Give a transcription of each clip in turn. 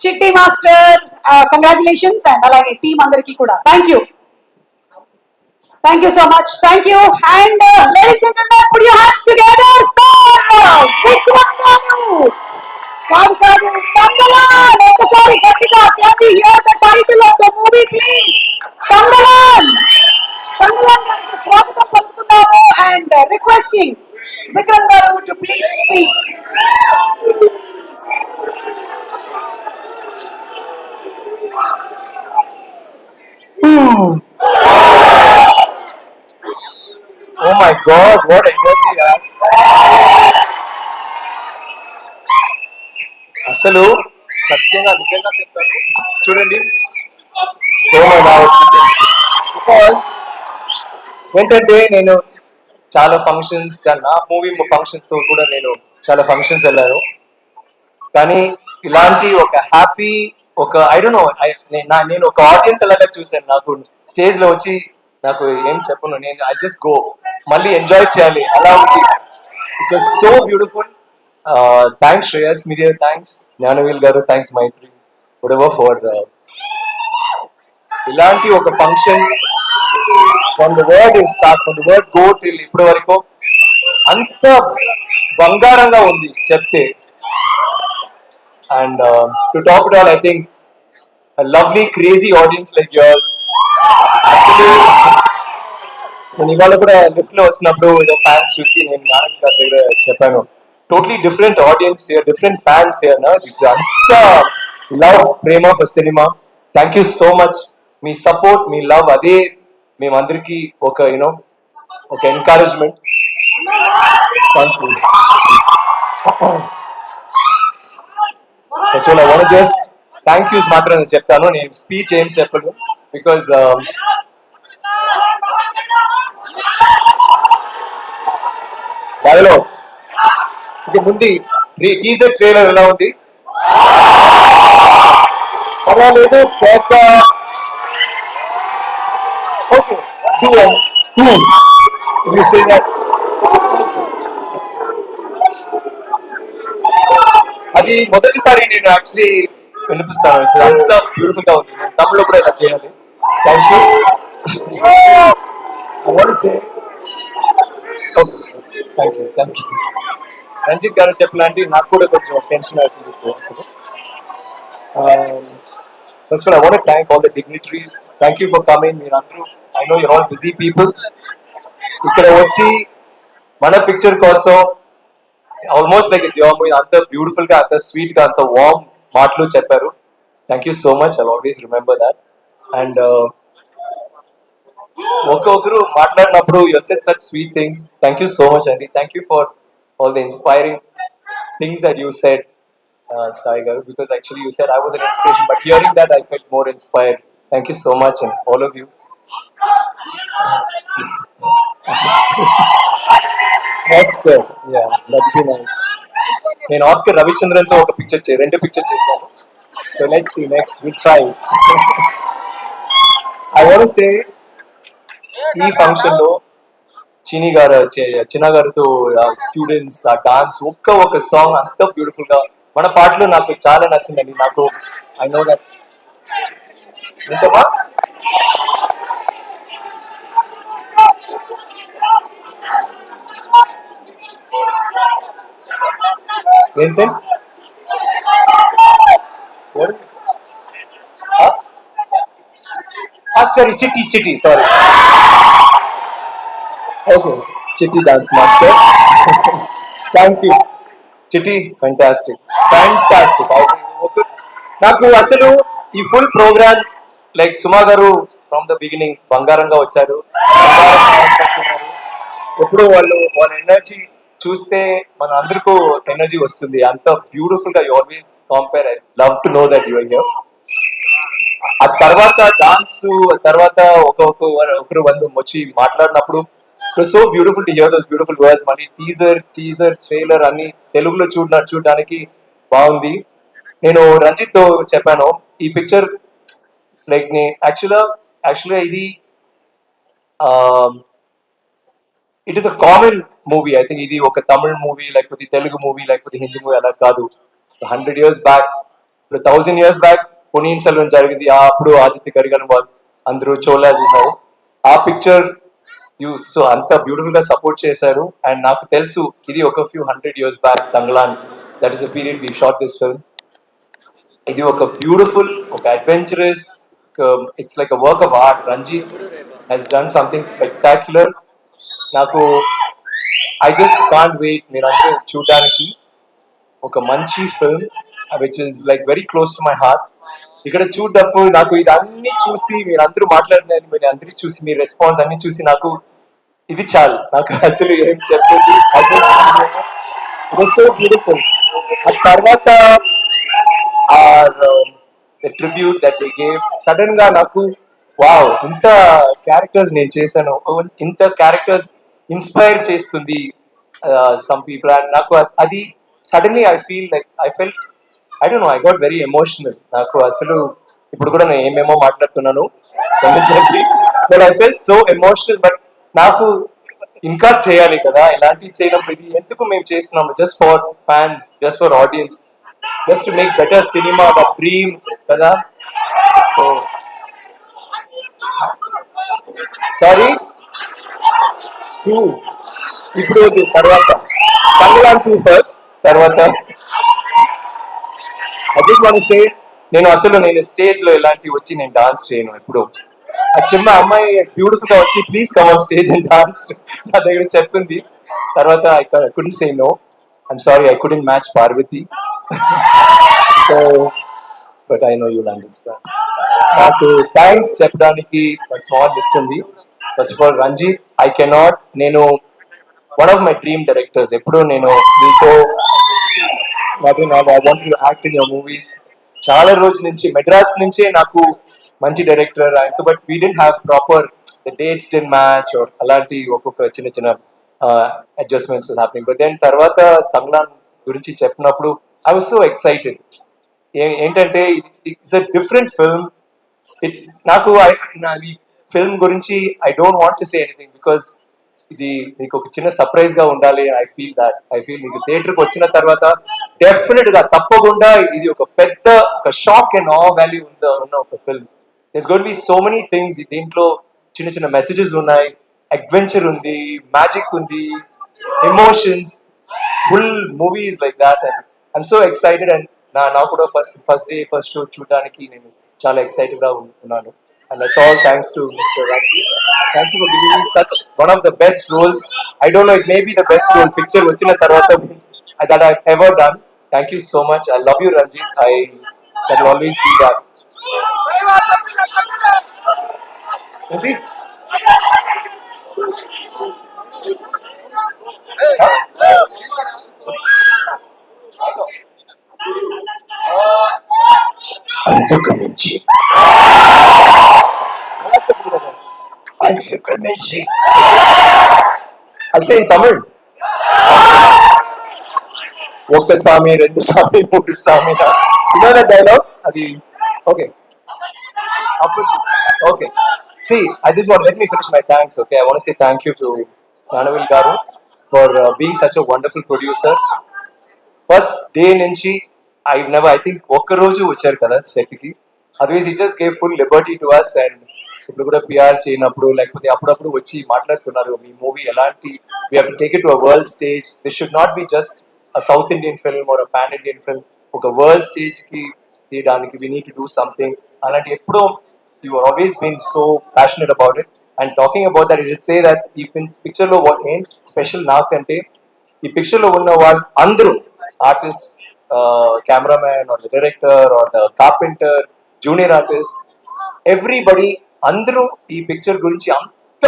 చిట్టి master congratulations and అలాగే team అందరికీ కూడా. Thank you thank you so much thank you and ladies and gentlemen put your hands together for Vikram garu కాదు కాదు తంగలాన్ ఒక్కసారి గట్టిగా can we hear the title of the movie please Thangalaan Thangalaan గారికి స్వాగతం పలుకుతున్నాము and requesting Vikram garu to please speak Oh my god, what energy, అసలు సత్యంగా నిజంగా చెప్తాను చూడండి. ఏమైనా వస్తుంది బికాస్ ఏంటంటే నేను చాలా ఫంక్షన్స్ నా మూవీ ఫంక్షన్స్తో కూడా నేను చాలా ఫంక్షన్స్ వెళ్ళాను. కానీ ఇలాంటి ఒక హ్యాపీ ఒక ఐ డోంట్ నో నేను ఒక ఆడియన్స్ అలాగా చూశాను. నాకు స్టేజ్లో వచ్చి నాకు ఏం చెప్పను నేను ఐ జస్ట్ గో మళ్ళీ ఎంజాయ్ చేయాలి. అలా ఉంది. It was so beautiful thanks Shreyas media thanks Gnanavel garu. Thanks Mythri whatever for ఇలాంటి ఒక function from the word start from the word go till ఇప్పటి వరకు అంత బంగారంగా ఉంది చెప్తే. And to top it all I think lovely crazy audience like yours నేను ఇవాళ కూడా లిఫ్ట్లో వచ్చినప్పుడు ఏదో ఫ్యాన్స్ చూసి నేను నారాయణ గారి దగ్గర చెప్పాను totally different audience different fans నా ఇది అంత love Prema for cinema thank you so much me support మీ లవ్ అదే మేమందరికీ ఒక యూనో ఒక encouragement thank you first all I want just thank yous మాత్రం నేను చెప్తాను. నేను స్పీచ్ ఏం చెప్పను um, బికాజ్ బాగా ఇక ముందు టీజర్ ట్రైలర్ ఎలా ఉంది? పర్వాలేదు కేక okay to to you say that అది మొదటిసారి నేను యాక్చువల్లీ వినిపిస్తాను. ఇది అంత బ్యూటిఫుల్గా ఉంది. నేను తమిళలో కూడా ఇలా చేయాలి. Thank you say thank you thank you Ranjith garu చెప్పినట్టు నాకు కూడా కొంచెం టెన్షన్ అవుతుంది అసలు. First I want thank all the dignitaries thank you for coming మీరు అందరూ I know you're all busy people ఇక్కడ వచ్చి మన పిక్చర్ కోసం ఆల్మోస్ట్ లైక్ జాబ్ అంత బ్యూటిఫుల్గా అంత స్వీట్గా అంత వార్మ్ మాటలు చెప్పారు. Thank you so much I always remember that and ఒక్కొక్కరు మాట్లాడినప్పుడు you said such sweet things thank you so much అండి thank you for all the inspiring things that you said Sai garu because actually you said I was an inspiration but hearing that I felt more inspired thank you so much and all of you Oscar yeah that be nice నేను Oscar రవిచంద్రన్తో ఒక picture చే రెండు picture చేశాను. So let's see next we try I want say ఈ ఫంక్షన్లో చిని గారు చిన్న గారితో స్టూడెంట్స్ ఆ డాన్స్ ఒక్క ఒక సాంగ్ అంత బ్యూటిఫుల్గా మన పాటలు నాకు చాలా నచ్చిందండి. నాకు ఐ నో దట్ ఎంతమా ఏంటి? Sorry Chitti Chitti sorry okay Chitti dance master thank you Chitti fantastic fantastic నాకు అసలు ఈ full programme like Suma garu from the beginning బంగారంగా వచ్చారు. ఎప్పుడు వాళ్ళు వాళ్ళ ఎనర్జీ చూస్తే మన అందరికీ ఎనర్జీ వస్తుంది. అంత బ్యూటిఫుల్గా you always compare I love to know that your hear ఆ తర్వాత డాన్స్ తర్వాత ఒక్కొక్క ఒకరు వంద వచ్చి మాట్లాడినప్పుడు so beautiful to hear those beautiful words మళ్ళీ టీజర్ టీజర్ ట్రైలర్ అన్ని తెలుగులో చూడ చూడడానికి బాగుంది. నేను రంజిత్తో చెప్పాను ఈ పిక్చర్ లైక్ నే యాక్చువల్గా యాక్చువల్గా ఇది it is a common movie I think ఇది ఒక తమిళ్ మూవీ లేకపోతే తెలుగు మూవీ లేకపోతే హిందీ మూవీ అలా కాదు. హండ్రెడ్ ఇయర్స్ బ్యాక్ ఇప్పుడు thousand years back Ponniyin Selvan జరిగింది. అప్పుడు ఆదిత్య కరిగన్ వాళ్ళు అందరూ చోలాజ్ ఉన్నారు. ఆ పిక్చర్ యూ సో అంత బ్యూటిఫుల్గా సపోర్ట్ చేశారు. అండ్ నాకు తెలుసు ఇది ఒక few hundred years back Thangalaan. That is a period we shot this film ఇది ఒక బ్యూటిఫుల్ ఒక adventurous it's like a work of art Ranjith he's done something spectacular నాకు ఐ జస్ట్ కాంట్ వెయిట్ మీరందరూ చూడడానికి ఒక మంచి film which is like very close to my heart ఇక్కడ చూడప్పుడు నాకు ఇది అన్ని చూసి మీరు అందరూ మాట్లాడినారు మీరు అందరూ చూసి మీ రెస్పాన్స్ అన్ని చూసి నాకు ఇది చాలు. నాకు అసలు ఏం చెప్పేది సో బ్యూటిఫుల్ ఆ తర్వాత ట్రిబ్యూట్ దట్ దే సడన్గా నాకు వావ్ ఇంత క్యారెక్టర్స్ నేను చేశాను. ఇంత క్యారెక్టర్స్ ఇన్స్పైర్ చేస్తుంది సమ్ పీపుల్ అండ్ నాకు అది suddenly I feel like I felt I don't know I got very emotional నాకు అసలు ఇప్పుడు కూడా నేను ఏమేమో మాట్లాడుతున్నాను క్షమించండి. But I felt so emotional but నాకు ఇంకా చేయాలి కదా ఇలాంటివి చేయడం ఇది ఎందుకు మేము చేస్తున్నాము just for fans just for audience just make better cinema the dream కదా. సో సారీ టూ ఇప్పుడు తర్వాత. కంగలాన్ టూ ఫస్ట్ తర్వాత. ఐ జస్ట్ వాంట్ సే నేను అసలు నేను స్టేజ్లో ఇలాంటివి వచ్చి నేను డాన్స్ చేయను ఎప్పుడు. ఆ చిన్న అమ్మాయి బ్యూటిఫుల్గా వచ్చి please come on stage and dance నా దగ్గర చెప్పింది. తర్వాత I couldn't say no I'm sorry I couldn't match Parvathi so but I know you understand నాకు థ్యాంక్స్ చెప్పడానికి స్మాల్ లిస్ట్ ఉంది. First of all Ranjith I cannot నేను one of my dream directors ఎప్పుడు నేను మీతో నాకు I want you act in your movies చాలా రోజుల నుంచి మెడ్రాస్ నుంచే నాకు మంచి డైరెక్టర్ ఆయనతో but we didn't have proper the dates then match అలాంటి ఒక్కొక్క చిన్న చిన్న అడ్జస్ట్మెంట్స్ హ్యాపెనింగ్ బట్ దెన్ తర్వాత తమిళనాడు గురించి చెప్పినప్పుడు ఐ వాజ్ సో ఎక్సైటెడ్ ఏంటంటే it's a different film it's నాకు నా ఈ ఫిల్మ్ గురించి I don't want to say anything because ఇది మీకు ఒక చిన్న సర్ప్రైజ్గా ఉండాలి. I feel that I feel మీకు థియేటర్కి వచ్చిన తర్వాత డెఫినెట్గా తప్పకుండా ఇది ఒక పెద్ద ఒక షాక్ అండ్ ఆ వాల్యూ ఉన్న ఉన్న ఒక film this gonna be so many things దీంట్లో చిన్న చిన్న మెసేజెస్ ఉన్నాయి. అడ్వెంచర్ ఉంది మ్యాజిక్ ఉంది emotions full movies like that and I'm so excited and నా నాకు కూడా first first day first show చూడడానికి నేను చాలా ఎక్సైటెడ్గా ఉంటున్నాను And that's all thanks to Mr. Ramji. Thank you for giving me such one of the best roles. I don't know, it may be the best role picture Vachina Tarvata that I've ever done. Thank you so much. I love you, Ranjit. I will always be that. Maybe. Huh? అలా చెప్పకూడదు అంతకు మించి అసలు తమిళ్ ఒక్క సామి రెండు సామి మూడు సామి ఇదే డైలాగ్ అది okay okay see I just want let me finish my thanks okay I want say thank you to Gnanavel garu for being such a wonderful producer first day నుంచి ఐ నెవర్ ఐ థింక్ ఒక్క రోజు వచ్చారు కదా సెట్కి otherwise it just gave full liberty to us and ఇప్పుడు కూడా PR చేయనప్పుడు లేకపోతే అప్పుడప్పుడు వచ్చి మాట్లాడుతున్నారు మీ మూవీ ఎలాంటి we have to take it to world stage this should not be just a south Indian film or pan Indian film ఒక వరల్డ్ స్టేజ్కి తీయడానికి we need to do something అలాంటి ఎప్పుడో you are always been so passionate about it and talking about that it say that ఈ పిక్చర్లో ఏం special నాకంటే ఈ పిక్చర్లో ఉన్న వాళ్ళు అందరూ artist cameraman or director or carpenter junior artist everybody అందరూ ఈ పిక్చర్ గురించి అంత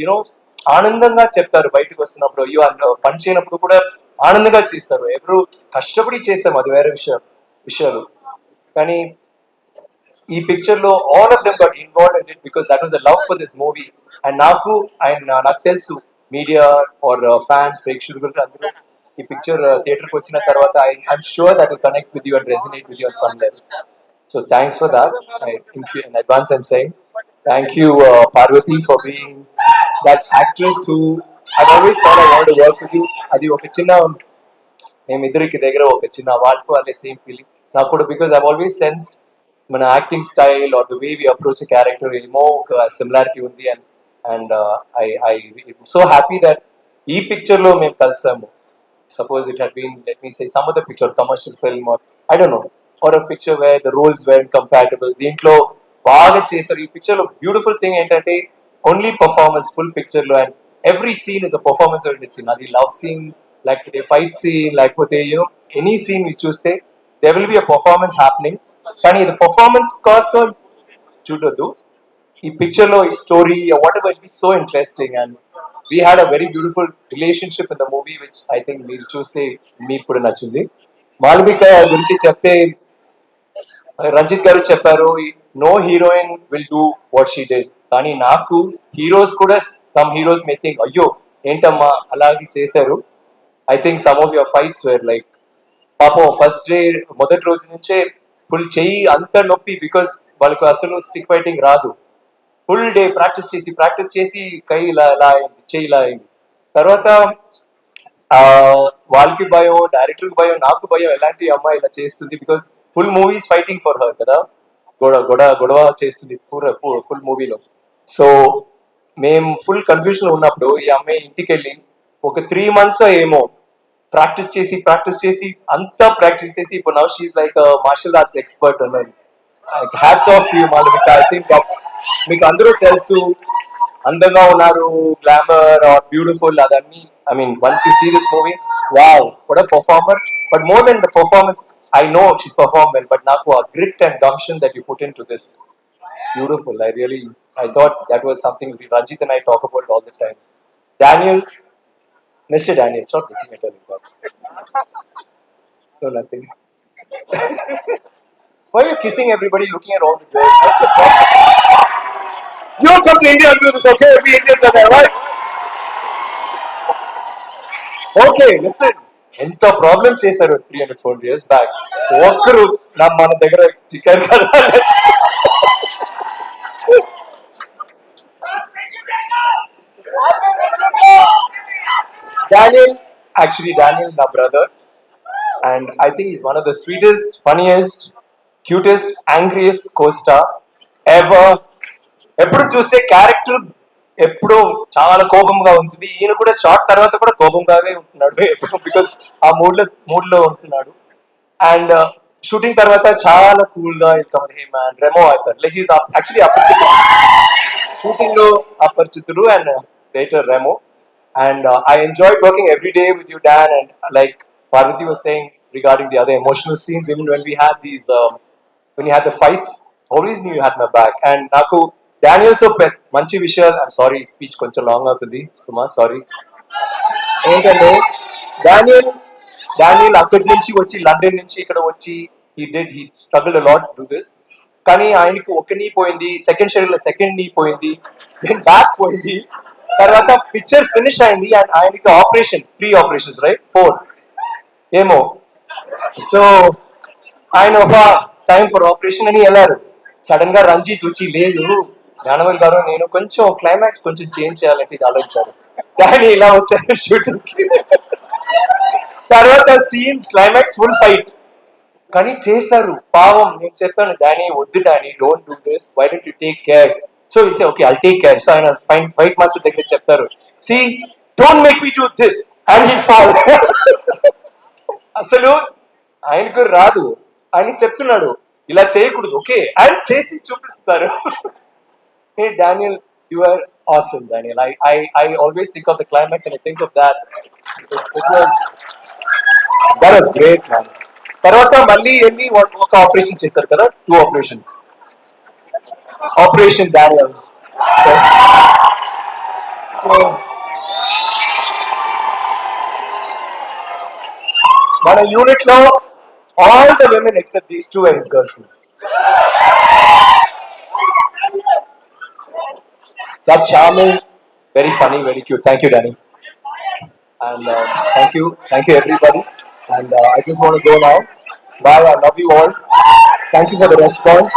యూనో ఆనందంగా చెప్తారు బయటకు వస్తున్నప్పుడు. అయ్యో పని చేయనప్పుడు కూడా ఆనందంగా చేస్తారు. ఎవరు కష్టపడి చేస్తాం అది వేరే విషయం విషయాలు. కానీ ఈ పిక్చర్లో all of them got involve and it because that was the love for this movie and నాకు ఆయన uh, నాకు తెలుసు మీడియా ఆర్ ఫ్యాన్స్ ప్రేక్షకులు అందరూ ఈ పిక్చర్ థియేటర్కి వచ్చిన తర్వాత I I'm sure that will connect with you and resonate with you on some level so thanks for that I in advance and saying thank you Parvathi for being that actress who I always sir I want work with you అది ఒక చిన్న మేమిద్దరికి దగ్గర ఒక చిన్న వాళ్ళకు అదే same feeling నాకు కూడా బికాస్ ఐ ఆల్వేస్ సెన్స్ మన acting style or the way we approach character ఏమో ఒక సిమిలారిటీ ఉంది. And and I I so happy that ఈ పిక్చర్లో మేము కలిసాము. Suppose it had been, let me say, some other picture, commercial film, or I don't know, or a picture where the roles weren't compatible. దీంట్లో బాగా చేశారు. ఈ పిక్చర్లో beautiful thing ఏంటంటే ఓన్లీ పర్ఫార్మెన్స్ ఫుల్ పిక్చర్లో and every scene is a performance scene అది love scene లేకపోతే fight scene లేకపోతే యూనో ఎనీ సీన్ చూస్తే they will be a performance happening కానీ ఇది పర్ఫార్మెన్స్ కోసం చూడొద్దు. ఈ పిక్చర్లో ఈ story whatever it be so interesting and we had a very beautiful relationship in the movie which I think మీరు చూస్తే మీకు కూడా నచ్చింది. మాల్విక గురించి చెప్తే రంజిత్ గారు చెప్పారు no heroine will do what she did కానీ నాకు హీరోస్ కూడా సమ్ హీరోస్ మే థింక్ అయ్యో ఏంటమ్మా అలాగే చేశారు. I think some of your fights were like పాపం ఫస్ట్ డే మొదటి రోజు నుంచే ఫుల్ చెయ్యి అంత నొప్పి బికాస్ వాళ్ళకు అసలు స్టిక్ ఫైటింగ్ రాదు. ఫుల్ డే ప్రాక్టీస్ చేసి ప్రాక్టీస్ చేసి కై ఇలా ఇలా అయింది చెయ్యి ఇలా అయింది. తర్వాత ఆ, వాళ్ళకి భయం డైరెక్టర్కి భయం నాకు భయం ఎలాంటి అమ్మాయి ఇలా చేస్తుంది because full movies fighting for her కదా. గొడవ గొడవ గొడవ చేస్తుంది ఫుల్ ఫుల్ మూవీలో సో మేము ఫుల్ కన్ఫ్యూజన్ ఉన్నప్పుడు ఈ అమ్మాయి ఇంటికి వెళ్ళి ఒక త్రీ మంత్స్ ఏమో ప్రాక్టీస్ చేసి ప్రాక్టీస్ చేసి అంతా ప్రాక్టీస్ చేసి ఇప్పుడు now she's like martial arts expert అన్నది hats off you Malavika I think that's మీకు అందరూ తెలుసు అందంగా ఉన్నారు గ్లామర్ ఆర్ బ్యూటిఫుల్ అదన్నీ I mean once you see this movie wow కూడా performer but more than the performance I know she's perform well but నాకు ఆ grit and gumption that you put into this beautiful I really I thought that was something Ranjith and I talk about all the time Daniel Mr. Daniel, stop looking at her like that. No, nothing. Why are you kissing everybody, looking at all the girls? What's your problem? You don't come to India and do this, okay? We Indians are there, right? Okay, listen. ఎంత problem చేశారు three hundred four years back ఒక్కరు నా మన దగ్గర చిక్కారు కదా Daniel, actually, Daniel, my brother, and I think he's one of the sweetest, funniest, cutest angriest costar ever ఎప్పుడు చూస్తే character ఎప్పుడు చాలా కోపంగా ఉంటుంది. ఈయన కూడా షార్ట్ తర్వాత కూడా కోపంగానే ఉంటున్నాడు బికాస్ ఆ మూడ్లో మూడ్లో ఉంటున్నాడు అండ్ షూటింగ్ uh, తర్వాత చాలా కూల్గా రెమో అవుతారు లైక్ యాక్చువల్లీ అపరిచితుడు. షూటింగ్లో Aparichitudu and director Remo and I enjoy working every day with you Dan and like Parvathi was saying regarding the other emotional scenes even when we have these when you had the fights always knew always knew you had నాకు డానియల్తో మంచి విషయాలు I'm sorry speech కొంచెం long అవుతుంది సుమా sorry ఏంటంటే Daniel Daniel అక్కడి నుంచి వచ్చి లండన్ నుంచి ఇక్కడ వచ్చి he did he struggle lot do this కానీ ఆయనకు ఒక నీ పోయింది సెకండ్ షెడ్యూల్లో సెకండ్ నీ పోయింది దెన్ బ్యాక్ పోయింది. తర్వాత పిక్చర్ ఫినిష్ అయింది అండ్ ఆయనకి operation three operations right four ఏమో. సో ఆయన ఒక టైం ఫర్ ఆపరేషన్ అని వెళ్ళారు. సడన్గా రంజిత్ వచ్చి లేదు జ్ఞానవల్ గారు నేను కొంచెం క్లైమాక్స్ కొంచెం చేంజ్ చేయాలంటే ఆలోచించారు. కానీ ఇలా వచ్చారు షూటింగ్ తర్వాత సీన్స్ క్లైమాక్స్ ఫుల్ ఫైట్ కానీ చేశారు. పావం నేను చెప్పాను దాని వద్దు దాని don't do this why don't you take care so it's okay I take care so ఆయన ఫైన్ ఫైట్ మాస్టర్ దగ్గర చెప్తారు see don't make me do this and he fall అసలు ఆయనకు రాదు. అని చెప్తున్నాడు. ఇలా చేయకూడదు ఓకే? ఆయన చేసి చూపిస్తారు. Hey Daniel you are awesome Daniel I I I always think of the climax and I think of that it was that was great man తర్వాత మళ్ళీ వెళ్ళి ఒక ఆపరేషన్ చేశారు కదా? టూ ఆపరేషన్స్ ఆపరేషన్ డానియల్ మన యూనిట్లో All the women except these two are his girlfriends. That charming, very funny, very cute. Thank you, Danny. And uh, thank you, thank you, everybody. And uh, I just want to go now. Bye, I love you all. Thank you for the response.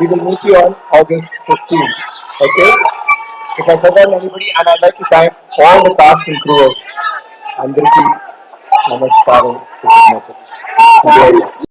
We will meet you on August 15. Okay? If I forgot anybody, and I'd like to thank all the cast and crew of Andraki Namaskaram. 花